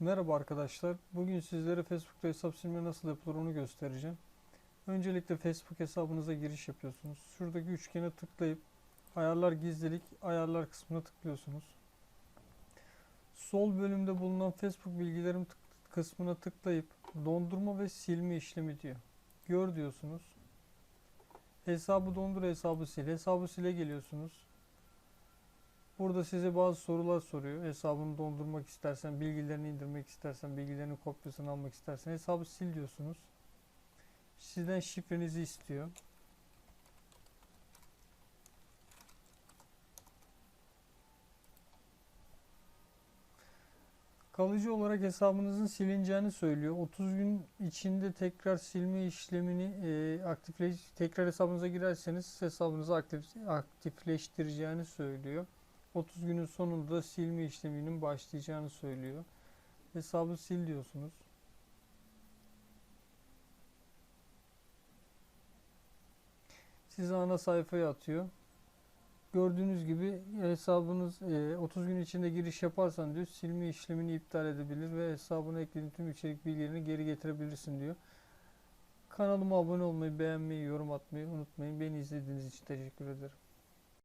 Merhaba arkadaşlar. Bugün sizlere Facebook'ta hesap silme nasıl yapılır onu göstereceğim. Öncelikle Facebook hesabınıza giriş yapıyorsunuz. Şuradaki üçgene tıklayıp ayarlar gizlilik ayarlar kısmına tıklıyorsunuz. Sol bölümde bulunan Facebook bilgilerim tık- kısmına tıklayıp dondurma ve silme işlemi diyor. Gör diyorsunuz. Hesabı dondur, hesabı sil. Hesabı sile geliyorsunuz. Burada size bazı sorular soruyor. Hesabını dondurmak istersen, bilgilerini indirmek istersen, bilgilerini kopyasını almak istersen hesabı sil diyorsunuz. Sizden şifrenizi istiyor. Kalıcı olarak hesabınızın silineceğini söylüyor. 30 gün içinde tekrar silme işlemini e, aktifleş tekrar hesabınıza girerseniz hesabınızı aktif, aktifleştireceğini söylüyor. 30 günün sonunda silme işleminin başlayacağını söylüyor. Hesabı sil diyorsunuz. Sizi ana sayfaya atıyor. Gördüğünüz gibi hesabınız e, 30 gün içinde giriş yaparsan diyor silme işlemini iptal edebilir ve hesabına eklediğin tüm içerik bilgilerini geri getirebilirsin diyor. Kanalıma abone olmayı, beğenmeyi, yorum atmayı unutmayın. Beni izlediğiniz için teşekkür ederim.